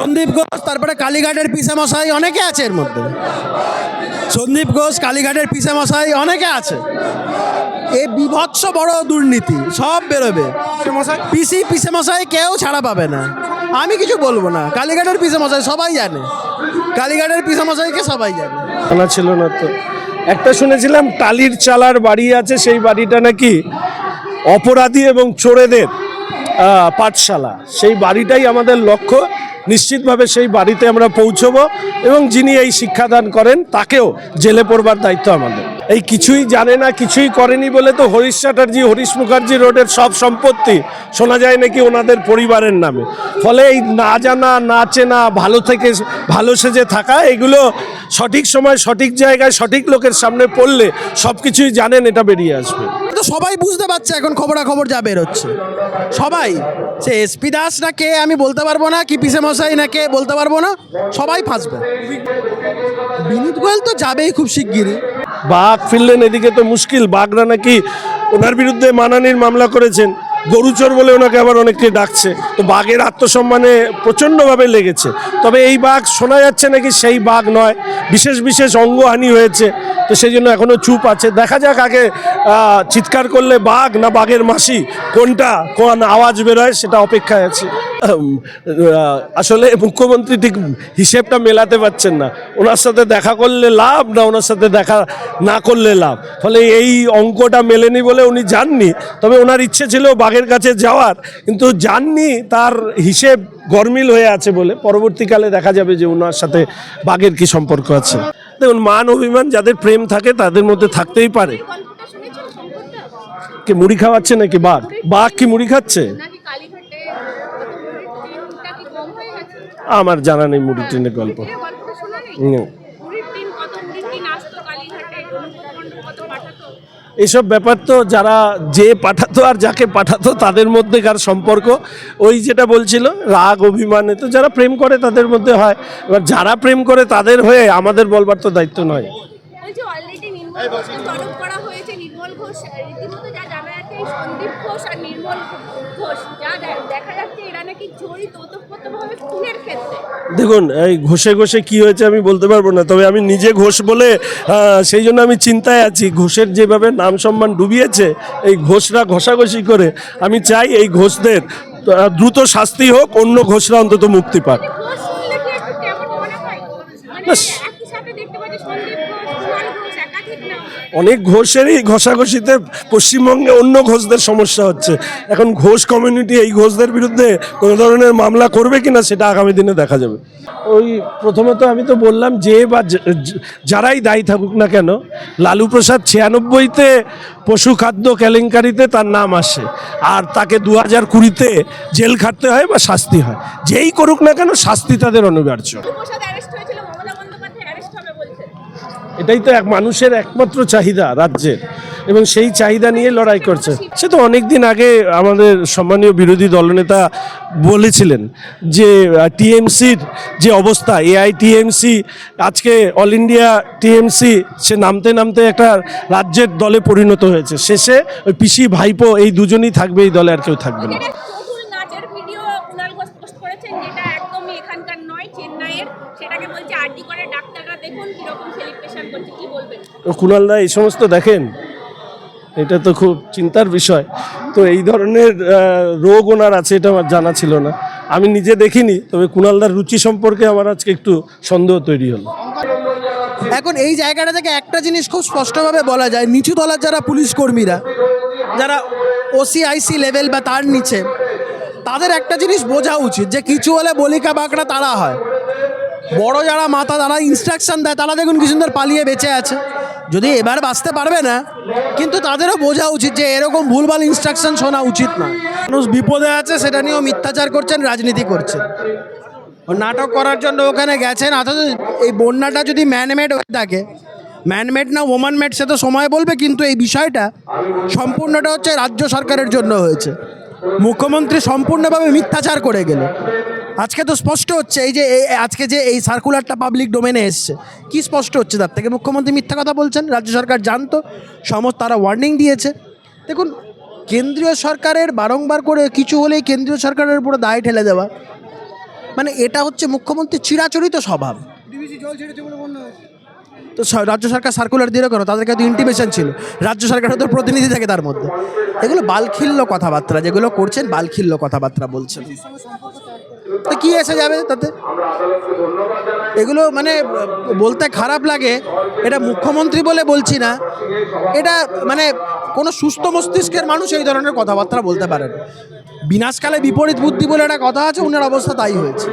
সন্দীপ ঘোষ তারপরে কালীঘাটের পিসে মশাই অনেকে আছে এর মধ্যে। সন্দীপ ঘোষ কালীঘাটের পিসে মশাই অনেকে আছে। এ বিভৎস বড় দুর্নীতি সব বেরোবে। পিসি পিসে মশাই কেউ ছাড়া পাবে না। আমি কিছু বলব না। কালীঘাটের পিসে মশাই সবাই জানে। কালীঘাটের পিসে মশাইকে সবাই জানে। জানা ছিল না তো। একটা শুনেছিলাম টালির চালার বাড়ি আছে সেই বাড়িটা নাকি অপরাধী এবং চোরেদের আহ, পাঠশালা। সেই বাড়িটাই আমাদের লক্ষ্য। নিশ্চিতভাবে সেই বাড়িতে আমরা পৌঁছবো এবং যিনি এই শিক্ষাদান করেন, তাকেও জেলে পড়বার দায়িত্ব আমাদের। এই কিছুই জানে না, কিছুই করেনি বলে তো হরিশ চ্যাটার্জি, হরিশ মুখার্জি রোডের সব সম্পত্তি শোনা যায় নাকি ওনাদের পরিবারের নামে। ফলে এই না জানা, না চেনা, ভালো থেকে ভালো সেজে থাকা, এগুলো সঠিক সময় সঠিক জায়গায় সঠিক লোকের সামনে পড়লে সব কিছুই জানেন, এটা বেরিয়ে আসবে। তো সবাই বুঝতে পারছে এখন খবরাখবর যা বেরোচ্ছে। সবাই, সে এসপি দাস না কে আমি বলতে পারব না, কি পিসে মশাই না কে বলতে পারব না, সবাই ফাঁসবে। বিনীত গোয়েল তো যাবেই খুব শিগগিরই। বাঘ ফিরলেন এদিকে তো মুশকিল, বাঘরা নাকি ওনার বিরুদ্ধে মানানির মামলা করেছেন। গরুচর বলে ওনাকে আবার অনেকে ডাকছে। তো বাঘের আত্মসম্মানে প্রচণ্ডভাবে লেগেছে। তবে এই বাঘ শোনা যাচ্ছে নাকি সেই বাঘ নয়। বিশেষ বিশেষ অঙ্গহানি হয়েছে। তো সেই জন্য এখনও চুপ আছে। দেখা যাক আগে চিৎকার করলে বাঘ না বাঘের মাসি কোনটা, কোন আওয়াজ বেরোয় সেটা অপেক্ষায় আছে। আসলে মুখ্যমন্ত্রী ঠিক হিসেবটা মেলাতে পারছেন না। ওনার সাথে দেখা করলে লাভ না ওনার সাথে দেখা না করলে লাভ? ফলে এই অঙ্কটা মেলেনি বলে উনি যাননি। তবে ওনার ইচ্ছে ছিল বাঘের কাছে যাওয়ার কিন্তু যাননি তার হিসেব গরমিল হয়ে আছে বলে। পরবর্তীকালে দেখা যাবে যে ওনার সাথে বাঘের কি সম্পর্ক আছে। দেখুন মান অভিমান যাদের প্রেম থাকে তাদের মধ্যে থাকতেই পারে। কি মুড়ি খাওয়াচ্ছে নাকি বাঘ? বাঘ কি মুড়ি খাচ্ছে নাকি কালীঘাটে টিমটা কি কম হয়ে গেছে আমার জানা নেই মুড়ি ট্রেনের গল্প মুড়ির গল্পটা শোনা নেই হুম। মুড়ির টিম কত মুড়ির টিম আসতো কালীঘাটে? অনুপ্রকণ্ড কত পাঠাতো? এসব ব্যাপার তো যারা যে পাঠাতো আর যাকে পাঠাতো তাদের মধ্যেকার সম্পর্ক। ওই যেটা বলছিল রাগ অভিমানে তো যারা প্রেম করে তাদের মধ্যে হয়। এবার যারা প্রেম করে তাদের হয়ে আমাদের বলবার তো দায়িত্ব নয়। নির্মল ঘোষকে তলব করা হয়েছে নির্মল ঘোষ রীতিমতো যা জানা যাচ্ছে সন্দীপ ঘোষ আর নির্মল ঘোষ যা দেখা যাচ্ছে দেখুন এই ঘষে ঘষে কি হয়েছে আমি বলতে পারব না তবে আমি নিজে ঘোষ বলে সেই জন্য আমি চিন্তায় আছি। ঘোষের যেভাবে নাম সম্মান ডুবিয়েছে এই ঘোষরা ঘষাঘষি করে আমি চাই এই ঘোষদের দ্রুত শাস্তি হোক অন্য ঘোষরা অন্তত মুক্তি পাক শুনলে কি একটু কেমন মনে হয় মানে ব্যাস। একই সাথে দেখতে পাচ্ছি সন্দীপ ঘোষ কুমার ঘোষ একাধিক নাম অনেক ঘোষেরই ঘষাঘষিতে পশ্চিমবঙ্গে অন্য ঘোষদের সমস্যা হচ্ছে। এখন ঘোষ কমিউনিটি এই ঘোষদের বিরুদ্ধে কোনো ধরনের মামলা করবে কিনা সেটা আগামী দিনে দেখা যাবে। ওই প্রথমত আমি তো বললাম যে বা যারাই দায়ী থাকুক না কেন, লালু প্রসাদ ছিয়ানব্বইতে পশু খাদ্য কেলেঙ্কারিতে তার নাম আসে। আর তাকে দু হাজার কুড়িতে জেল খাটতে হয় বা শাস্তি হয়। যেই করুক না কেন, শাস্তি তাদের অনিবার্য এটাই তো এক মানুষের একমাত্র চাহিদা রাজ্যের। এবং সেই চাহিদা নিয়ে লড়াই করছে। সে তো অনেক দিন আগে আমাদের সম্মানীয় বিরোধী দলনেতা বলেছিলেন যে টিএমসির যে অবস্থা, এআই টিএমসি, আজকে অল ইন্ডিয়া টিএমসি, সে নামতে নামতে একটা রাজ্যের দলে পরিণত হয়েছে। শেষে ওই পিসি ভাইপো, এই দুজনই থাকবে, এই দলে আর কেউ থাকবে না যেটা চহুল নাচের ভিডিও কুণাল ঘোষ পোস্ট করেছেন যেটা একদমই এখানকার নয় চেন্নাইয়ের সেটাকে বলছে আরডি করে ডাক্তাররা দেখুন কীরকম সেলিব্রেশন করছে কি বলবেন? কুণাল দা এই সমস্ত দেখেন? এটা তো খুব চিন্তার বিষয়। তো এই ধরনের রোগ ওনার আছে এটা আমার জানা ছিল না। আমি নিজে দেখিনি তবে কুণালদার রুচি সম্পর্কে আমার আজকে একটু সন্দেহ তৈরি হলো। এখন এই জায়গাটা থেকে একটা জিনিস খুব স্পষ্টভাবে বলা যায় নিচু তলার যারা পুলিশ কর্মীরা যারা ওসিআইসি লেভেল বা তার নিচে তাদের একটা জিনিস বোঝা উচিত যে কিছু হলে বলিকা বাঁকড়া তারা হয়। বড় যারা মাথা তারা ইনস্ট্রাকশন দেয়, তারা দেখুন কি সুন্দর পালিয়ে বেঁচে আছে। যদি এবার বাঁচতে পারবে না, কিন্তু তাদেরও বোঝা উচিত যে এরকম ভুলভাল ইনস্ট্রাকশন শোনা উচিত না মানুষ বিপদে আছে, সেটা নিয়েও মিথ্যাচার করছেন, রাজনীতি করছেন। নাটক করার জন্য ওখানে গেছেন, অথচ এই বন্যাটা যদি ম্যানমেড হয়ে থাকে ম্যানমেড না ওমান মেড সে তো সময় বলবে, কিন্তু এই বিষয়টা সম্পূর্ণটা হচ্ছে রাজ্য সরকারের জন্য হয়েছে। মুখ্যমন্ত্রী সম্পূর্ণভাবে মিথ্যাচার করে গেল আজকে তো স্পষ্ট হচ্ছে এই যে আজকে যে এই সার্কুলারটা পাবলিক ডোমেনে এসছে কি স্পষ্ট হচ্ছে তার থেকে? মুখ্যমন্ত্রী মিথ্যা কথা বলছেন রাজ্য সরকার জানতো সমস্ত তারা ওয়ার্নিং দিয়েছে। দেখুন কেন্দ্রীয় সরকারের বারংবার করে কিছু হলেই কেন্দ্রীয় সরকারের উপরে দায় ঠেলে দেওয়া। মানে এটা হচ্ছে মুখ্যমন্ত্রীর চিরাচরিত স্বভাব। তো রাজ্য সরকার সার্কুলার দিল কেন তাদেরকে তো ইন্টিমেশন ছিল। রাজ্য সরকারের তো প্রতিনিধি থাকে তার মধ্যে। এগুলো বালখিল্য কথাবার্তা যেগুলো করছেন বালখিল্য কথাবার্তা বলছেন। তো কি এসে যাবে তাতে? এগুলো মানে বলতে খারাপ লাগে, এটা মুখ্যমন্ত্রী বলে বলছি না। এটা মানে কোনো সুস্থ মস্তিষ্কের মানুষ এই ধরনের কথাবার্তা বলতে পারেন। বিনাশকালে বিপরীত বুদ্ধি বলে একটা কথা আছে ওনার অবস্থা তাই হয়েছে।